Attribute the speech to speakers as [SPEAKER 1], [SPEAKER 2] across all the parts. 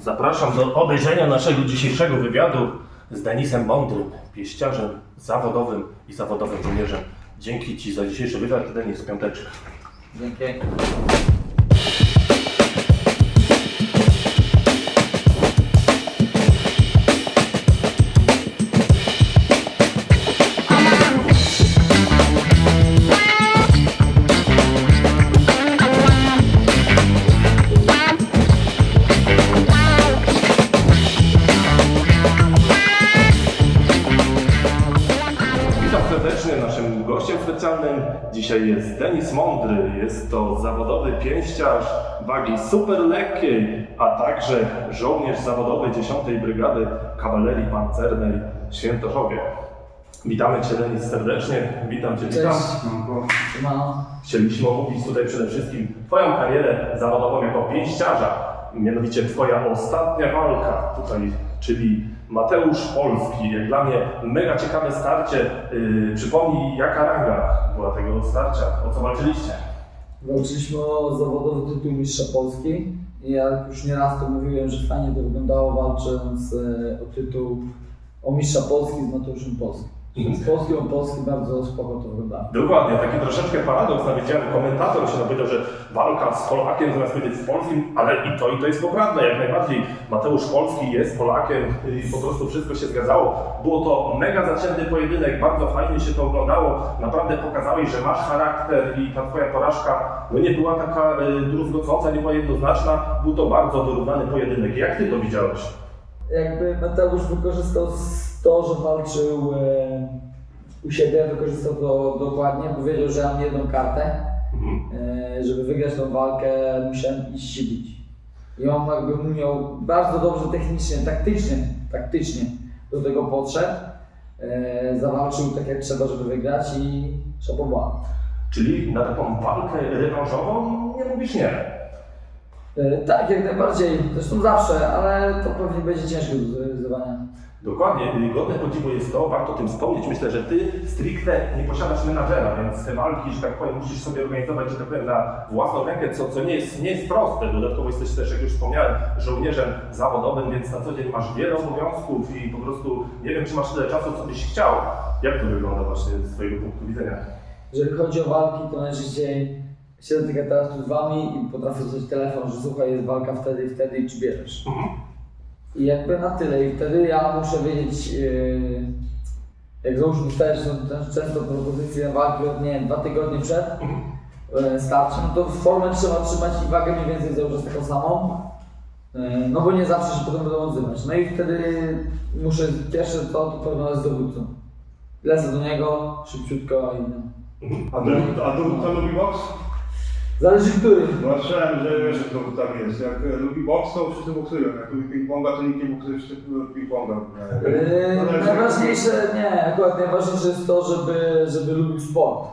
[SPEAKER 1] Zapraszam do obejrzenia naszego dzisiejszego wywiadu z Denisem Mądrym, pieściarzem zawodowym i zawodowym żołnierzem. Dzięki Ci za dzisiejszy wywiad, Denis Piąteczka.
[SPEAKER 2] Dzięki.
[SPEAKER 1] Specjalnym dzisiaj jest Denis Mądry. Jest to zawodowy pięściarz wagi super lekkiej, a także żołnierz zawodowy 10 Brygady Kawalerii Pancernej w Świętoszowie. Witamy Cię Denis serdecznie. Witam Cię, witam.
[SPEAKER 2] Siemano.
[SPEAKER 1] Chcieliśmy omówić tutaj przede wszystkim Twoją karierę zawodową jako pięściarza. Mianowicie Twoja ostatnia walka tutaj, czyli Mateusz Polski. Jak dla mnie mega ciekawe starcie. Yy, przypomnij, jaka ranga była tego starcia? O co walczyliście?
[SPEAKER 2] Walczyliśmy o zawodowy tytuł mistrza Polski. I ja już nieraz to mówiłem, że fajnie to wyglądało walcząc e, o tytuł o mistrza Polski z Mateuszem Polskim.
[SPEAKER 1] Mhm.
[SPEAKER 2] Z Polski o Polski bardzo spoko to wyglądało.
[SPEAKER 1] Dokładnie, taki troszeczkę paradoks. Nawet widziałem komentator się powiedział, że walka z Polakiem zamiast powiedzieć z Polskim, ale i to, i to jest poprawne. Jak najbardziej Mateusz Polski jest Polakiem i po prostu wszystko się zgadzało. Było to mega zacięty pojedynek, bardzo fajnie się to oglądało. Naprawdę pokazałeś, że masz charakter i ta twoja porażka no nie była taka y, druzgocąca, nie była jednoznaczna. Był to bardzo wyrównany pojedynek. Jak ty to widziałeś?
[SPEAKER 2] Jakby Mateusz wykorzystał to, że walczył e, u siebie, wykorzystał to dokładnie, powiedział, że mam jedną kartę.
[SPEAKER 1] Mhm.
[SPEAKER 2] E, żeby wygrać tą walkę, musiałem iść się bić. I on jakby umiał bardzo dobrze technicznie, taktycznie, taktycznie do tego podszedł. E, zawalczył tak jak trzeba, żeby wygrać i szapoba.
[SPEAKER 1] Czyli na taką walkę rewanżową nie mówisz nie.
[SPEAKER 2] E, tak, jak najbardziej. Zresztą zawsze, ale to pewnie będzie ciężkie do zrealizowania.
[SPEAKER 1] Dokładnie, godne podziwu jest to, warto o tym wspomnieć. Myślę, że ty stricte nie posiadasz menadżera, więc te walki, że tak powiem, musisz sobie organizować, że tak powiem, na własną rękę, co, co nie, jest, nie jest proste. Dodatkowo jesteś też, jak już wspomniałem, żołnierzem zawodowym, więc na co dzień masz wiele obowiązków i po prostu nie wiem, czy masz tyle czasu, co byś chciał. Jak to wygląda właśnie z twojego punktu widzenia?
[SPEAKER 2] Jeżeli chodzi o walki, to najczęściej siedzę tylko teraz tu z wami i potrafię dostać telefon, że słuchaj, jest walka wtedy i wtedy i czy bierzesz.
[SPEAKER 1] Mhm.
[SPEAKER 2] I jakby na tyle. I wtedy ja muszę wiedzieć, yy, jak załóżmy dostajesz często propozycję walki od nie wiem, dwa tygodnie przed yy, no to formę trzeba trzymać i wagę mniej więcej założyć taką samą. Yy, no bo nie zawsze się potem będą odzywać. No i wtedy muszę pierwsze to, to porozmawiać z dowódcą. Lecę do niego szybciutko i no.
[SPEAKER 3] A, dowód, a dowódca lubi boks?
[SPEAKER 2] Zależy który.
[SPEAKER 3] No słyszałem, że wiesz, dowód tak jest. Jak e, lubi boks, to wszyscy boksują. Jak lubi ping-ponga, to nikt nie boksuje, wszyscy ping-ponga.
[SPEAKER 2] Yy, najważniejsze, nie, akurat najważniejsze jest to, żeby, żeby lubił sport.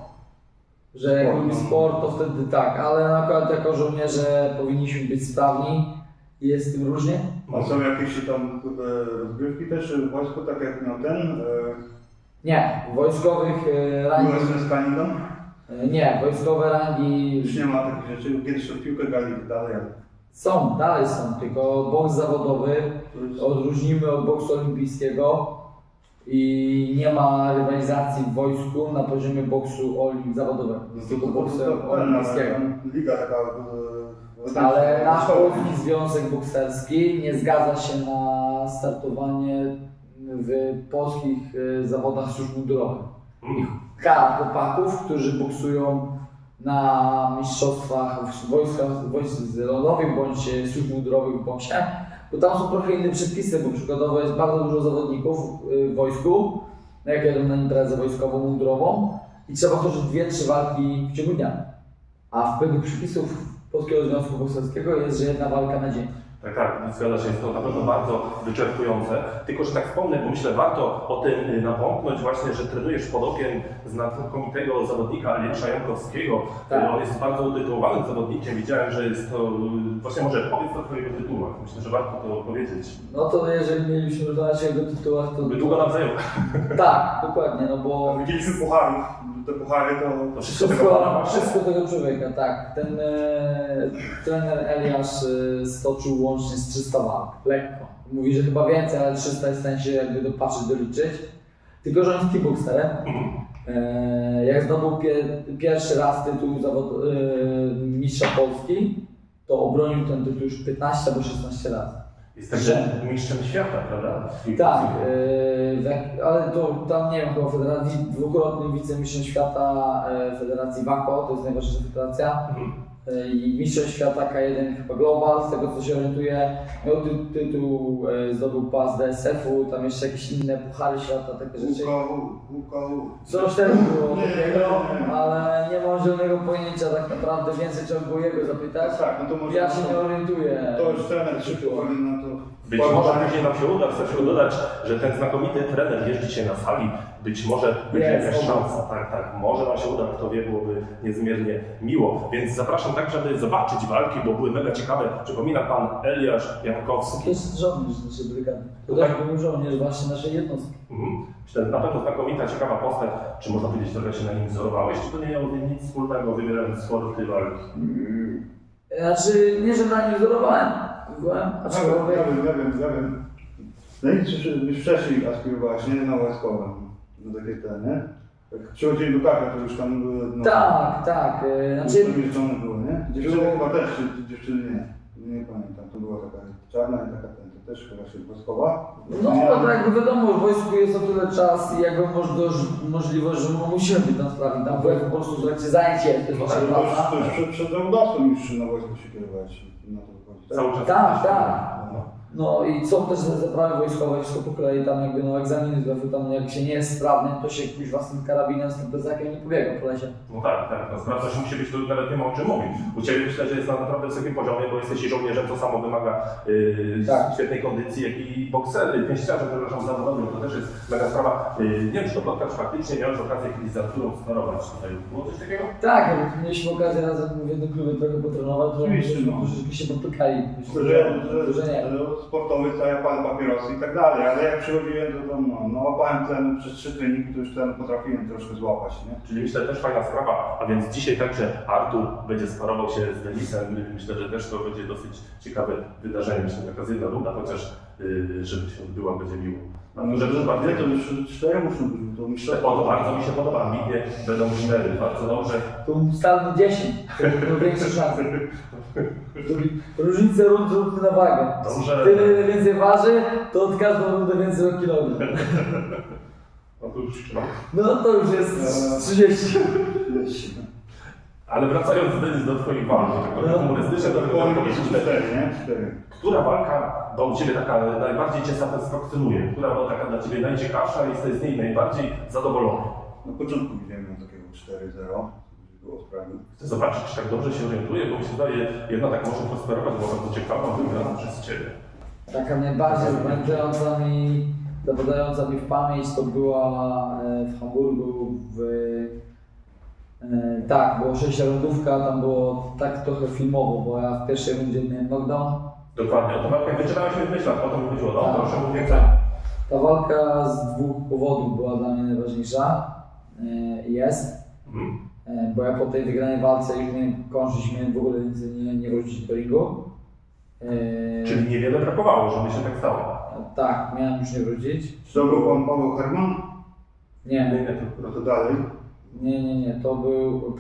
[SPEAKER 2] Że jak
[SPEAKER 3] Sport,
[SPEAKER 2] lubi
[SPEAKER 3] no.
[SPEAKER 2] sport, to wtedy tak, ale akurat jako żołnierze powinniśmy być sprawni jest z tym różnie.
[SPEAKER 3] A są jakieś tam e, rozgrywki też w wojsku, tak jak miał ten?
[SPEAKER 2] Nie, wojskowych e, rangi,
[SPEAKER 3] E, z Kaningą?
[SPEAKER 2] Nie, wojskowe rangi
[SPEAKER 3] Już nie ma takich rzeczy. Kiedyś w piłkę grali i dalej. ale
[SPEAKER 2] są, dalej są, tylko boks zawodowy odróżnimy od boksu olimpijskiego i nie ma rywalizacji w wojsku na poziomie boksu olim zawodowego,
[SPEAKER 3] No
[SPEAKER 2] tylko boksu olimpijskiego.
[SPEAKER 3] Liga taka... e,
[SPEAKER 2] Ale nasz. Polski Związek Bokserski nie zgadza się na startowanie w polskich e, zawodach służb mundurowych. Kara chłopaków, którzy boksują na mistrzostwach w wojskach, wojsk lądowych bądź służb mundurowych w boksie, bo tam są trochę inne przepisy, bo przykładowo jest bardzo dużo zawodników e, w wojsku, no jak jadą na imprezę wojskową, mundurową i trzeba toczyć dwie, trzy walki w ciągu dnia. A w pewnych przepisów Polskiego Związku Bokserskiego jest, że jedna walka na dzień.
[SPEAKER 1] Tak, tak, zgadza się, jest to na pewno bardzo wyczerpujące. Tylko, że tak wspomnę, bo myślę, warto o tym y, napomknąć właśnie, że trenujesz pod okiem znakomitego zawodnika Aliesza Jankowskiego.
[SPEAKER 2] Tak.
[SPEAKER 1] On jest bardzo utytułowanym zawodnikiem. Widziałem, że jest to, y, właśnie może powiedz o Twojego tytułach. Myślę, że warto to powiedzieć.
[SPEAKER 2] No to jeżeli mielibyśmy rozmawiać o jego tytułach, to...
[SPEAKER 1] By długo nam zajęło.
[SPEAKER 2] Tak, dokładnie, no bo
[SPEAKER 3] Widzieliśmy pucharów, te puchary to...
[SPEAKER 1] To wszystko
[SPEAKER 2] Wszystko, wszystko tego człowieka, tak. Ten e, trener Eliasz e, stoczył łącznie z 300 walk, lekko. Mówi, że chyba więcej, ale 300 jest w się jakby dopatrzeć, doliczyć. Tylko, że on jest kickboxerem.
[SPEAKER 1] Mhm.
[SPEAKER 2] E, jak zdobył pie, pierwszy raz tytuł zawod, e, mistrza Polski, to obronił ten tytuł już 15 albo 16 razy.
[SPEAKER 1] Jest także mistrzem świata, prawda?
[SPEAKER 2] Tak, jak- ale to tam nie wiem, chyba federacji, dwukrotnym wicemistrzem świata Federacji WAKO, to jest najważniejsza federacja.
[SPEAKER 1] Mhm.
[SPEAKER 2] I mistrzem świata K1 chyba Global, z tego co się orientuję, miał ty, tytuł, e, zdobył pas DSF-u, tam jeszcze jakieś inne puchary świata, takie rzeczy.
[SPEAKER 3] UKU.
[SPEAKER 2] Coś też było takiego, ale nie mam zielonego pojęcia tak naprawdę, więcej trzeba było jego zapytać.
[SPEAKER 3] Tak, no to może...
[SPEAKER 2] Ja się nie orientuję.
[SPEAKER 3] To już trener szybko powinien na to...
[SPEAKER 1] Być może później nam się uda, chcę się dodać, że ten znakomity trener jeździ dzisiaj na sali, być może będzie
[SPEAKER 2] Jest,
[SPEAKER 1] jakaś szansa, tak, tak, może nam się uda, kto wie, byłoby niezmiernie miło. Więc zapraszam tak, żeby zobaczyć walki, bo były mega ciekawe. Przypomina pan Eliasz Jankowski.
[SPEAKER 2] To jest żołnierz naszej brygady. To
[SPEAKER 1] Tak.
[SPEAKER 2] tak był żołnierz właśnie naszej jednostki.
[SPEAKER 1] Mhm. Myślę, że na pewno znakomita, ciekawa postać. Czy można powiedzieć, trochę się na nim wzorowałeś, czy to nie miało nic wspólnego, wybierając sporty walki?
[SPEAKER 2] Znaczy, nie, że na nim wzorowałem, byłem,
[SPEAKER 3] Ja
[SPEAKER 2] aczkolwiek...
[SPEAKER 3] wiem, ja wiem, ja wiem. No i czy- czy- już wcześniej aspirowałeś, nie? Na wojskowym. Do takiej te, nie? Jak przychodzili do kapia, to już tam były... No,
[SPEAKER 2] Tak, tak, e, znaczy...
[SPEAKER 3] Znaczy, były, nie? Dziewczyny chyba też, czy dziewczyny nie. Nie pamiętam, to była taka czarna i taka ten, to też chyba się wojskowa.
[SPEAKER 2] No,
[SPEAKER 3] Nie?
[SPEAKER 2] to jakby wiadomo, w wojsku jest o tyle czas i jakby możliwość, możliwość że no, musimy być tam sprawi. Tam byłem po prostu w trakcie zajęcia, to jest
[SPEAKER 3] To
[SPEAKER 2] wasza
[SPEAKER 3] już,
[SPEAKER 2] praca.
[SPEAKER 3] to już przed, przed zawodowstwem już na wojsku się kierować. Na to wychodzi, tak?
[SPEAKER 1] Cały czas.
[SPEAKER 2] Tak, tak.
[SPEAKER 1] No.
[SPEAKER 2] No i są też te zaprawy wojskowe, wszystko po kolei, tam jakby no egzaminy z tam jak się nie jest sprawnym, to się kuś własnym karabinem z tym plecakiem nie pobiega po lesie.
[SPEAKER 1] No tak, tak, no sprawdzasz musi być, tu nawet nie ma o czym mówić. U Ciebie myślę, że jest na naprawdę wysokim poziomie, bo jesteś żołnierzem, co samo wymaga yy,
[SPEAKER 2] Tak.
[SPEAKER 1] świetnej kondycji, jak i boksery, pięściarzem, przepraszam, zawodowym, to też jest mega sprawa. Yy, nie wiem, czy to plotka, czy faktycznie miałeś okazję kiedyś z Arturą sparować tutaj. Było coś takiego?
[SPEAKER 2] Tak, mieliśmy okazję razem w jednym klubie trochę potrenować, to
[SPEAKER 3] Oczywiście,
[SPEAKER 2] żeśmy
[SPEAKER 3] no.
[SPEAKER 2] się popykali.
[SPEAKER 3] Że, że,
[SPEAKER 2] że nie.
[SPEAKER 3] Sportowy to ja pan papierosy i tak dalej, ale jak przychodziłem, to tam no, łapałem tlenu przez trzy treningi, to już ten potrafiłem troszkę złapać, nie?
[SPEAKER 1] Czyli myślę też fajna sprawa, a więc dzisiaj także Artur będzie sparował się z Denisem. Myślę, że też to będzie dosyć ciekawe wydarzenie. Myślę, taka jedna runda, chociaż żeby się odbyła, będzie miło. No, że
[SPEAKER 3] że
[SPEAKER 1] bardzo
[SPEAKER 3] to już cztery muszą być, to myślę.
[SPEAKER 1] O, to bardzo mi się podoba, ambitnie będą cztery, bardzo dobrze.
[SPEAKER 2] To ustalmy 10, to to większe szanse. Różnice rund rund na wagę.
[SPEAKER 1] Dobrze.
[SPEAKER 2] Tyle więcej waży, to od każdą rundę więcej o kilogram.
[SPEAKER 1] Otóż, no.
[SPEAKER 2] No to już jest 30.
[SPEAKER 1] Ale wracając do Twoich walk, do tego
[SPEAKER 2] No.
[SPEAKER 1] humorystyczne, to
[SPEAKER 3] To nie? Cztery.
[SPEAKER 1] która walka do u Ciebie taka najbardziej Cię satysfakcjonuje? Która była taka dla Ciebie najciekawsza i jesteś z niej najbardziej zadowolony?
[SPEAKER 3] Na początku widziałem takiego 4-0, było sprawy.
[SPEAKER 1] Chcę zobaczyć, czy tak dobrze się orientuję, bo mi się wydaje, jedna taka może prosperować, była bardzo ciekawa, wygrana przez Ciebie.
[SPEAKER 2] Taka najbardziej zapamiętająca mi, zapadająca mi w pamięć to była e, w Hamburgu w... E, tak, było sześciorundówka, tam było tak trochę filmowo, bo ja w pierwszej rundzie miałem knockdown.
[SPEAKER 1] Dokładnie, o to walkę wyczytałem się w myślach, potem mi chodziło, no
[SPEAKER 2] Tak.
[SPEAKER 1] proszę mów więcej.
[SPEAKER 2] Ta walka z dwóch powodów była dla mnie najważniejsza. E, Jest,
[SPEAKER 1] Mhm.
[SPEAKER 2] e, bo ja po tej wygranej walce już miałem kończyć, miałem w ogóle więcej nie, nie wrócić do ringu. E,
[SPEAKER 1] Czyli niewiele brakowało, żeby się tak stało.
[SPEAKER 2] Tak, miałem już nie wrócić.
[SPEAKER 3] Czy to był pan Paweł Herman?
[SPEAKER 1] Nie,
[SPEAKER 2] Nie,
[SPEAKER 1] nie, to
[SPEAKER 3] No to dalej.
[SPEAKER 2] nie, nie, nie, to był...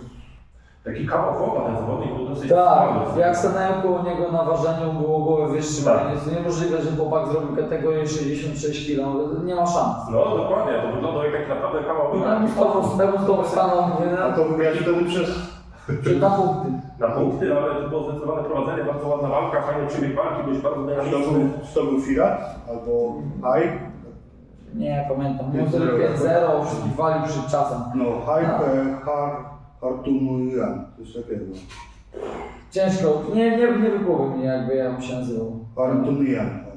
[SPEAKER 1] Taki kawał ten zawodnik był dosyć
[SPEAKER 2] Tak,
[SPEAKER 1] słaby.
[SPEAKER 2] jak stanąłem koło niego na ważeniu, było głowę wyższy,
[SPEAKER 1] Tak.
[SPEAKER 2] jest niemożliwe, że chłopak zrobił kategorię 66 kg, nie ma szans.
[SPEAKER 1] No dokładnie, to wygląda jak taki naprawdę kawał był.
[SPEAKER 2] No, z tobą, z tobą, z tobą stanął, mówię,
[SPEAKER 3] A
[SPEAKER 2] na,
[SPEAKER 3] to wygrać wtedy przez...
[SPEAKER 2] na punkty.
[SPEAKER 1] Na punkty, ale to było zdecydowane prowadzenie, bardzo ładna walka, fajny przebieg walki, byłeś bardzo
[SPEAKER 3] to
[SPEAKER 1] dynamiczny.
[SPEAKER 3] był, to był Firat? Albo Hype?
[SPEAKER 2] Nie pamiętam, miał
[SPEAKER 3] 5-0.
[SPEAKER 2] wtedy 5-0, oszukiwali przed czasem.
[SPEAKER 3] No, Hype,
[SPEAKER 2] Tak.
[SPEAKER 3] Har, Hartumuyan, coś takiego.
[SPEAKER 2] Ciężko, nie, nie, nie wypowiem mi jakby ja się nazywał.
[SPEAKER 3] Hartumuyan.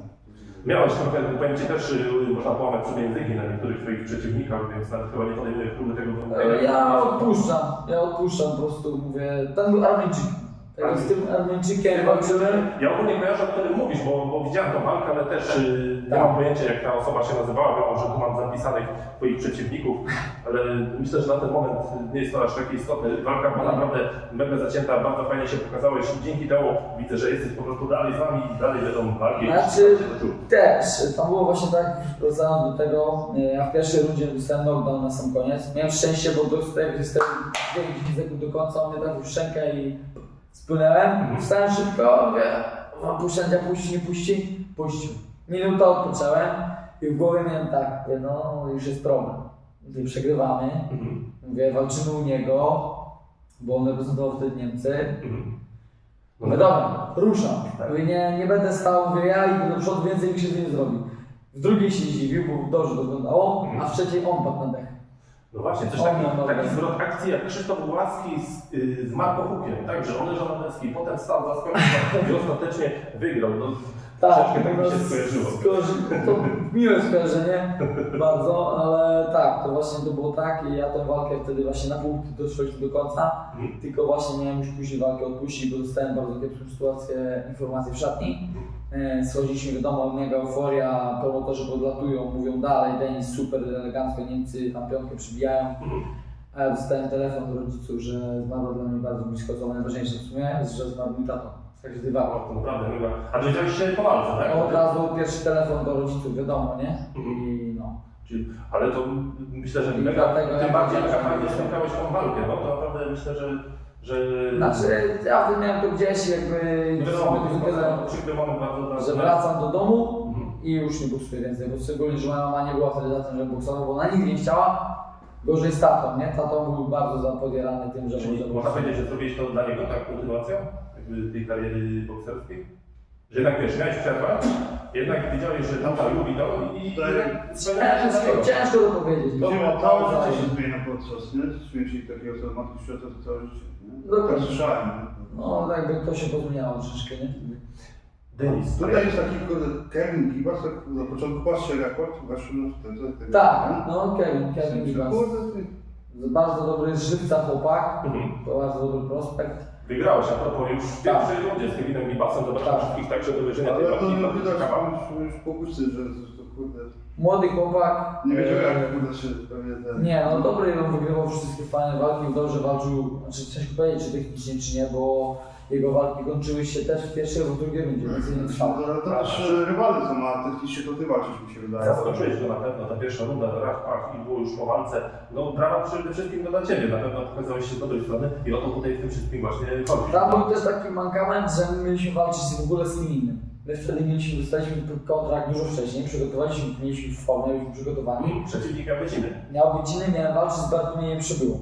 [SPEAKER 1] Miałeś trochę, powiem Ci też, y, można połamać sobie języki na niektórych Twoich przeciwnikach, więc nawet chyba nie podejmuję próby tego
[SPEAKER 2] E. Ja odpuszczam, ja odpuszczam po prostu, mówię, ten był Armeńczyk. Tak, z tym Armeńczykiem walczyłem.
[SPEAKER 1] Ja ogólnie kojarzę, o którym mówisz, bo, bo widziałem tą walkę, ale też y, nie mam pojęcia, jak ta osoba się nazywała. Wiem, że tu mam zapisanych twoich przeciwników, ale myślę, że na ten moment nie jest to aż takie istotne. Walka była naprawdę mega zacięta, bardzo fajnie się pokazałeś i dzięki temu widzę, że jesteś po prostu dalej z nami i dalej wiedzą walki.
[SPEAKER 2] Znaczy, też, tam było właśnie tak, wracając do tego, e, ja w pierwszej rundzie dostałem knockdown na sam koniec. Miałem szczęście, bo dostałem, jestem 9 sekund do końca, on mnie trafił w szczękę i spłynęłem. Wstałem szybko, mówię, mam puszczać, a puścić, nie puści? Puścił. Minutę odpocząłem i w głowie miałem tak, mówię, no już jest problem. Mówię, przegrywamy,
[SPEAKER 1] Mhm.
[SPEAKER 2] mówię, walczymy u niego, bo on reprezentował wtedy Niemcy.
[SPEAKER 1] Mhm.
[SPEAKER 2] Mówię, dobra, ruszam.
[SPEAKER 1] Tak.
[SPEAKER 2] Mówię, nie, nie będę stał, mówię, ja idę do przodu, więcej mi się nie zrobi. W drugiej się zdziwił, bo dobrze to wyglądało, a w trzeciej on padł na dech.
[SPEAKER 1] No właśnie, coś taki,
[SPEAKER 2] no,
[SPEAKER 1] taki zwrot akcji jak Krzysztof Głowacki z, y, z Marko Hukiem, tak, że on leżał na deski, potem stał, zaskoczył i ostatecznie wygrał. No, troszeczkę tak mi się skojarzyło.
[SPEAKER 2] skojarzy- to miłe skojarzenie, bardzo, ale tak, to właśnie to było tak i ja tę walkę wtedy właśnie na punkty doszliśmy do końca,
[SPEAKER 1] Mhm.
[SPEAKER 2] tylko właśnie miałem już później walkę odpuścić, bo dostałem bardzo kiepską sytuację, informacje w szatni. E, Schodziliśmy, wiadomo, mega euforia, promotorzy podlatują, mówią dalej, Denis super, elegancko, Niemcy tam piątkę przybijają.
[SPEAKER 1] Mhm.
[SPEAKER 2] A ja dostałem telefon od rodziców, że zmarła dla mnie bardzo blisko, co najważniejsze w sumie, że zmarł mój tato. Tak się dywało.
[SPEAKER 1] O, to naprawdę mega. A dowiedziałeś się po walce, tak?
[SPEAKER 2] Od razu pierwszy telefon do rodziców, wiadomo, nie?
[SPEAKER 1] Mhm.
[SPEAKER 2] I no.
[SPEAKER 1] Czyli, ale to myślę, że
[SPEAKER 2] I
[SPEAKER 1] mega,
[SPEAKER 2] dlatego
[SPEAKER 1] tym
[SPEAKER 2] ja
[SPEAKER 1] bardziej mega fajnie spotkałeś tą walkę, no to naprawdę myślę, że... że...
[SPEAKER 2] Znaczy, ja wtedy miałem to gdzieś jakby
[SPEAKER 1] przykrywamy bardzo
[SPEAKER 2] że wracam do domu
[SPEAKER 1] Mhm.
[SPEAKER 2] i już nie boksuję więcej, bo szczególnie, że moja mama nie była wtedy za tym, że boksował, bo ona nigdy nie chciała. Gorzej z tatą, nie? Tato był bardzo zapodierany tym, że
[SPEAKER 1] Czyli można powiedzieć, że zrobiłeś to dla niego, tak, jakby tej kariery bokserskiej? Że jednak wiesz, miałeś przerwę, jednak wiedziałeś, że tata lubi to i...
[SPEAKER 3] Tak.
[SPEAKER 2] Ciężko, ciężko to powiedzieć. Dobra,
[SPEAKER 3] całe
[SPEAKER 2] pauza
[SPEAKER 3] życie
[SPEAKER 2] i-
[SPEAKER 3] się zmienia podczas, nie? Śmierci takiego tematu świata to całe życie, nie?
[SPEAKER 2] Dokładnie.
[SPEAKER 3] Tak słyszałem, nie?
[SPEAKER 2] No, jakby to się pozmieniało troszeczkę, nie?
[SPEAKER 1] Denis,
[SPEAKER 3] Tutaj jest taki kurde, Kevin Gibas, tak na początku patrzcie rekord, właśnie no, to, to, to,
[SPEAKER 2] Tak, no Kevin, Kevin Gibas.
[SPEAKER 3] Kurde, ty.
[SPEAKER 2] Bardzo dobry żywca chłopak,
[SPEAKER 1] Mhm.
[SPEAKER 2] to bardzo dobry prospekt.
[SPEAKER 1] Wygrałeś, a propos już w
[SPEAKER 2] Tak.
[SPEAKER 1] pierwszej rundzie z Kevinem Gibasem, zobaczymy
[SPEAKER 2] Tak.
[SPEAKER 1] wszystkich także do wyżenia tej
[SPEAKER 3] Ale to
[SPEAKER 1] walki.
[SPEAKER 3] no, widać już, już po puszce, że to, to kurde,
[SPEAKER 2] Młody chłopak.
[SPEAKER 3] nie wiedział
[SPEAKER 2] e,
[SPEAKER 3] jak kurde się pewnie ten...
[SPEAKER 2] Nie, no dobry, on wygrywał wszystkie fajne walki, dobrze walczył, znaczy ciężko powiedzieć, czy technicznie, czy nie, bo jego walki kończyły się też w pierwszej lub drugiej rundzie, więc nie trwało.
[SPEAKER 3] To, to też e, rywale są, a technicznie to ty walczysz mi się wydaje.
[SPEAKER 1] Zaskoczyłeś go na pewno, ta pierwsza runda, raz, pach i było już po walce. No brawa przede wszystkim no, dla Ciebie, na pewno pokazałeś się z dobrej strony i o to tutaj w tym wszystkim właśnie chodzi.
[SPEAKER 2] Tam był też taki mankament, że my mieliśmy walczyć w ogóle z kim innym. My wtedy mieliśmy, dostaliśmy kontrakt dużo wcześniej, przygotowaliśmy, mieliśmy formę, byliśmy przygotowani.
[SPEAKER 1] Przeciwnik miał być inny.
[SPEAKER 2] Miał być inny, miałem walczyć z Bartłomiejem Przybyłą.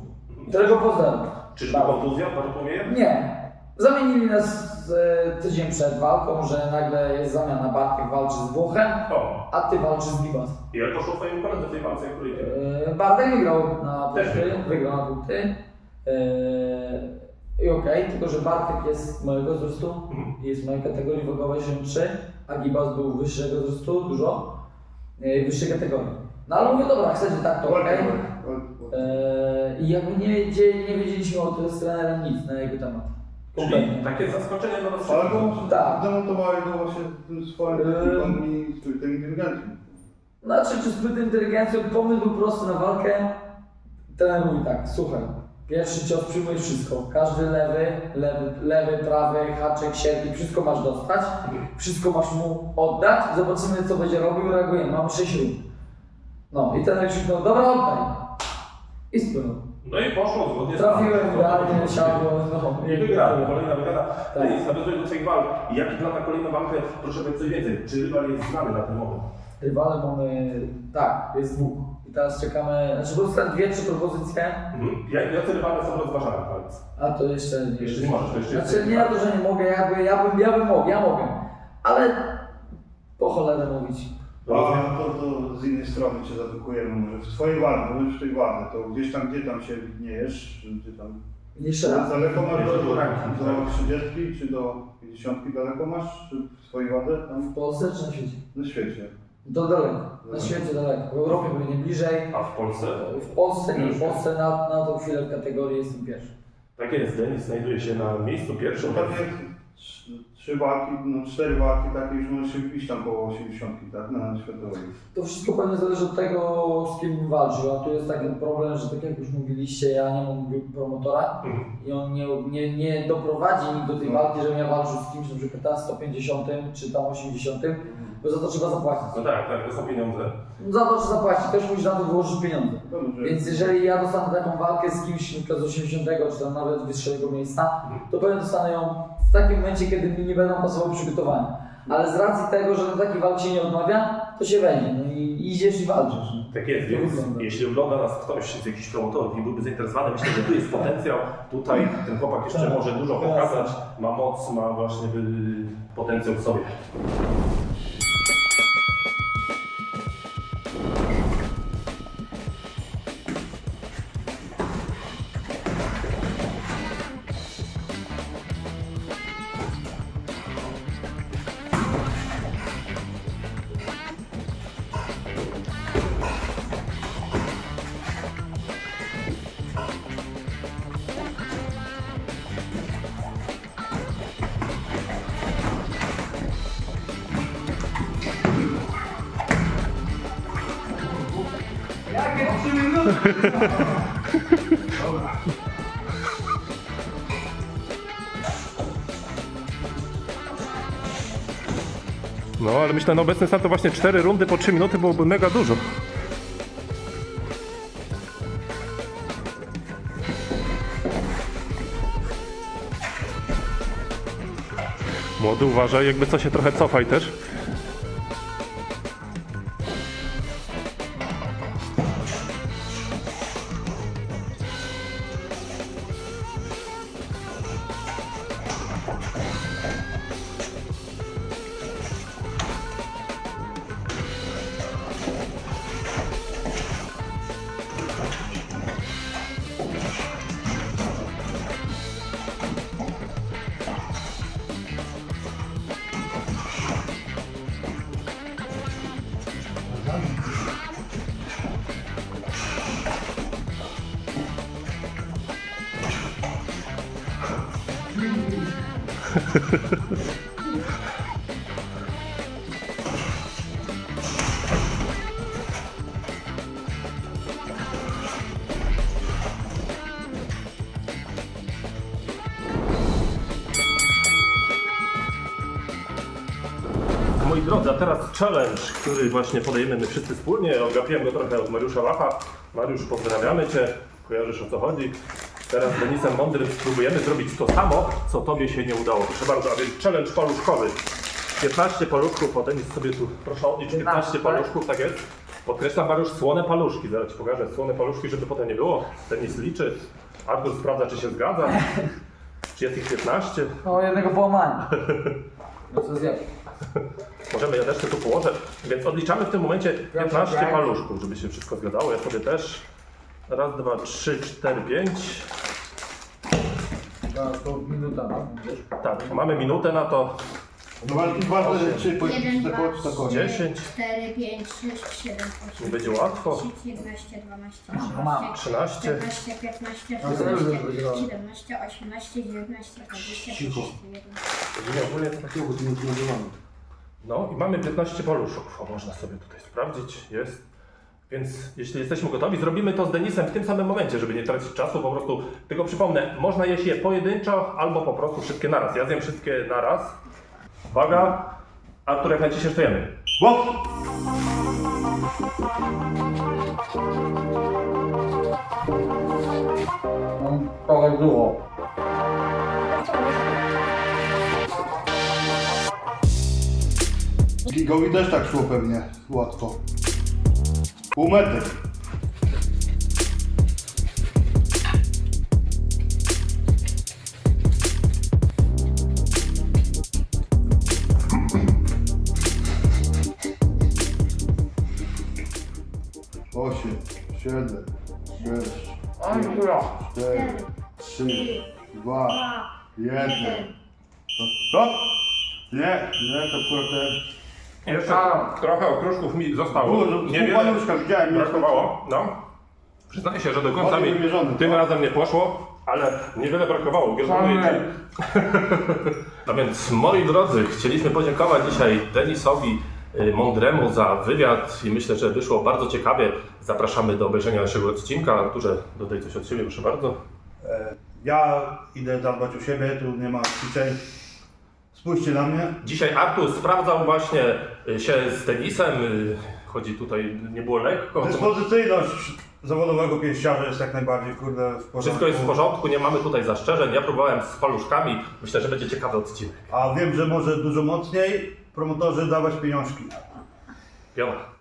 [SPEAKER 2] Którego pozdrawiam.
[SPEAKER 1] Czyżby kontuzja Bartłomiejem?
[SPEAKER 2] Nie. Zamienili nas e, tydzień przed walką, że nagle jest zamiana, Bartek walczy z Włochem,
[SPEAKER 1] O,
[SPEAKER 2] a ty walczysz z Gibas.
[SPEAKER 1] i jak poszło Twojemu koledze w tej walce, której Ty?
[SPEAKER 2] E, Bartek wygrał na
[SPEAKER 1] Też
[SPEAKER 2] punkty,
[SPEAKER 1] wygrał.
[SPEAKER 2] wygrał na punkty. E, I okej, tylko że Bartek jest mojego wzrostu,
[SPEAKER 1] Mhm.
[SPEAKER 2] jest w mojej kategorii wagowej 73, a Gibas był wyższego wzrostu, dużo, e, wyższej kategorii. No ale mówię, dobra, chcecie tak, to okej. E, I jakby nie, nie wiedzieliśmy o tym z trenerem nic na jego temat.
[SPEAKER 1] Czyli takie zaskoczenie dla Was
[SPEAKER 3] Ale
[SPEAKER 1] wszystkich.
[SPEAKER 3] go
[SPEAKER 2] Tak.
[SPEAKER 3] demontowali go właśnie tym swoim
[SPEAKER 2] Eee.
[SPEAKER 3] techniką i tym inteligencją.
[SPEAKER 2] Znaczy, czy zbyt inteligencją, pomysł był prosty na walkę. Trener mówi tak, słuchaj, pierwszy cios przyjmujesz wszystko. Każdy lewy, lewy, lewy, prawy, haczek, sierki, wszystko masz dostać. Wszystko masz mu oddać. Zobaczymy, co będzie robił, reagujemy. Mamy 6 rund. No i trener krzyknął, dobra, oddaj. I spłynął.
[SPEAKER 1] No i poszło zgodnie z
[SPEAKER 2] Trafiłem idealnie, siadło, no.
[SPEAKER 1] I wygrałem, kolejna wygrana.
[SPEAKER 2] Tak.
[SPEAKER 1] Denis, nawiązując do Twoich walk, jaki plan na kolejną walkę? Proszę powiedzieć coś więcej. Czy rywal jest znany na ten moment?
[SPEAKER 2] Rywale mamy, tak, jest dwóch. I teraz czekamy, znaczy dostałem dwie, trzy propozycje.
[SPEAKER 1] Mhm. Jak- Jacy rywale są rozważane?
[SPEAKER 2] A to jeszcze nie.
[SPEAKER 1] Jeszcze nie możesz, to jeszcze
[SPEAKER 2] Znaczy nie to, że nie mogę, ja, by, ja bym, ja bym mógł, ja mogę. Ale po cholerę mówić.
[SPEAKER 3] A to, to z innej strony cię zadukujemy, może w twojej ładze, bo w tej ładze, to gdzieś tam, gdzie tam się widniejesz, gdzie tam...
[SPEAKER 2] Jeszcze raz.
[SPEAKER 3] Daleko masz do,
[SPEAKER 1] do, tak.
[SPEAKER 3] do 30 czy do 50 daleko masz, czy w swojej ładze tam?
[SPEAKER 2] W Polsce czy na świecie?
[SPEAKER 3] Na świecie.
[SPEAKER 2] Do daleko, na świecie daleko, w Europie pewnie bliżej.
[SPEAKER 1] A w Polsce?
[SPEAKER 2] W Polsce w Polsce na, na tą chwilę kategorii jestem pierwszy.
[SPEAKER 1] Tak jest, Denis znajduje się na miejscu pierwszym.
[SPEAKER 3] Tak trzy walki, no 4 walki takie już możesz się tam koło 80, tak? Na światowej.
[SPEAKER 2] To wszystko pewnie zależy od tego, z kim walczył, a tu jest taki mhm. problem, że tak jak już mówiliście, ja nie mam promotora
[SPEAKER 1] mhm.
[SPEAKER 2] i on nie, nie, nie doprowadzi mi do tej no. walki, żebym ja walczył z kimś, na przykład na 150 czy tam 80, bo za to trzeba zapłacić.
[SPEAKER 1] No tak, tak, to są pieniądze.
[SPEAKER 2] Za to trzeba zapłacić, też musisz na to wyłożyć pieniądze.
[SPEAKER 3] Dobrze.
[SPEAKER 2] Więc jeżeli ja dostanę taką walkę z kimś przykład z 80 czy tam nawet wyższego miejsca, to pewnie dostanę ją w takim momencie, kiedy mi nie będą pasowały przygotowania. Ale z racji tego, że na takiej walki się nie odmawia, to się będzie. No i idziesz i walczysz. No.
[SPEAKER 1] Tak jest, więc
[SPEAKER 2] wygląda.
[SPEAKER 1] jeśli ogląda nas ktoś z jakichś promotorów i byłby zainteresowany, myślę, że tu jest potencjał. Tutaj ten chłopak jeszcze
[SPEAKER 2] Tak.
[SPEAKER 1] może dużo pokazać, ma moc, ma właśnie y, potencjał w sobie. No, ale myślę, na obecny stan to właśnie 4 rundy po 3 minuty byłoby mega dużo. Młody uważaj, jakby co się trochę cofaj też. Moi drodzy, a teraz challenge, który właśnie podejmiemy my wszyscy wspólnie. Odgapiłem go trochę od Mariusza Lacha. Mariusz, pozdrawiamy Cię. Kojarzysz o co chodzi. Teraz z Denisem Mądrym spróbujemy zrobić to samo, co Tobie się nie udało. Proszę bardzo, a więc challenge paluszkowy. 15 paluszków, o Denis sobie tu proszę odliczyć 15
[SPEAKER 2] tak?
[SPEAKER 1] paluszków, tak jest. Podkreślam Mariusz, słone paluszki. Zaraz Ci pokażę słone paluszki, żeby potem nie było. Denis liczy. Artur sprawdza, czy się zgadza. Czy jest ich 15?
[SPEAKER 2] O jednego połamania. No co zjem?
[SPEAKER 1] Możemy, ja też tu położę. Więc odliczamy w tym momencie 15
[SPEAKER 2] pięć.
[SPEAKER 1] paluszków, żeby się wszystko zgadzało. Ja sobie też. Raz, dwa, trzy, cztery, pięć.
[SPEAKER 2] Teraz to minuta, no. wiesz?
[SPEAKER 1] Tak, mamy minutę na to.
[SPEAKER 3] No walki dwa, trzy, po
[SPEAKER 4] 1, 2,
[SPEAKER 3] po- po- po-
[SPEAKER 1] 10.
[SPEAKER 4] 4, 5, 6, 7, 8,
[SPEAKER 1] Nie będzie łatwo.
[SPEAKER 4] 11, 12,
[SPEAKER 2] Mama.
[SPEAKER 4] 13,
[SPEAKER 1] 13.
[SPEAKER 4] 14, 15,
[SPEAKER 2] No, to już
[SPEAKER 4] 16,
[SPEAKER 2] będzie grała.
[SPEAKER 4] 17, 18, 19, 20, 21.
[SPEAKER 1] Nie, ogólnie to takiego No i mamy 15 paluszków. O, można sobie tutaj sprawdzić. Jest. Więc jeśli jesteśmy gotowi, zrobimy to z Denisem w tym samym momencie, żeby nie tracić czasu. Po prostu, tylko przypomnę, można jeść je pojedynczo albo po prostu wszystkie naraz. Ja zjem wszystkie naraz. Uwaga. Artur, jak najciszej jemy.
[SPEAKER 3] Bok!
[SPEAKER 2] No, trochę długo.
[SPEAKER 3] Gigowi też tak szło pewnie łatwo. Pół metry. Osiem, siedem, sześć, cztery, trzy, dwa, jeden. To, to? Nie, nie, to akurat
[SPEAKER 1] Jeszcze trochę okruszków mi zostało.
[SPEAKER 3] Dużo,
[SPEAKER 1] Nie
[SPEAKER 3] pół
[SPEAKER 1] wiem.
[SPEAKER 3] paluszka widziałem.
[SPEAKER 1] Brakowało. No. Przyznaję się, że do końca
[SPEAKER 3] Ładnie
[SPEAKER 1] mi
[SPEAKER 3] wymierzony,
[SPEAKER 1] tym
[SPEAKER 3] tak.
[SPEAKER 1] razem nie poszło, Ale niewiele brakowało. Gratuluję
[SPEAKER 2] Amen.
[SPEAKER 1] Ci. A więc moi drodzy, chcieliśmy podziękować dzisiaj Denisowi y, Mądremu za wywiad i myślę, że wyszło bardzo ciekawie. Zapraszamy do obejrzenia naszego odcinka. Arturze, dodaj coś od siebie, proszę bardzo.
[SPEAKER 3] E, Ja idę zadbać o siebie, tu nie ma ćwiczeń. Spójrzcie na mnie.
[SPEAKER 1] Dzisiaj Artur sprawdzał właśnie y, się z Denisem. y, Chodzi tutaj, nie było lekko.
[SPEAKER 3] Dyspozycyjność zawodowego pięściarza jest jak najbardziej, kurde, w porządku.
[SPEAKER 1] Wszystko jest w porządku, nie mamy tutaj zastrzeżeń. Ja próbowałem z paluszkami. Myślę, że będzie ciekawy odcinek.
[SPEAKER 3] A wiem, że może dużo mocniej promotorzy dawać pieniążki.
[SPEAKER 1] Piona.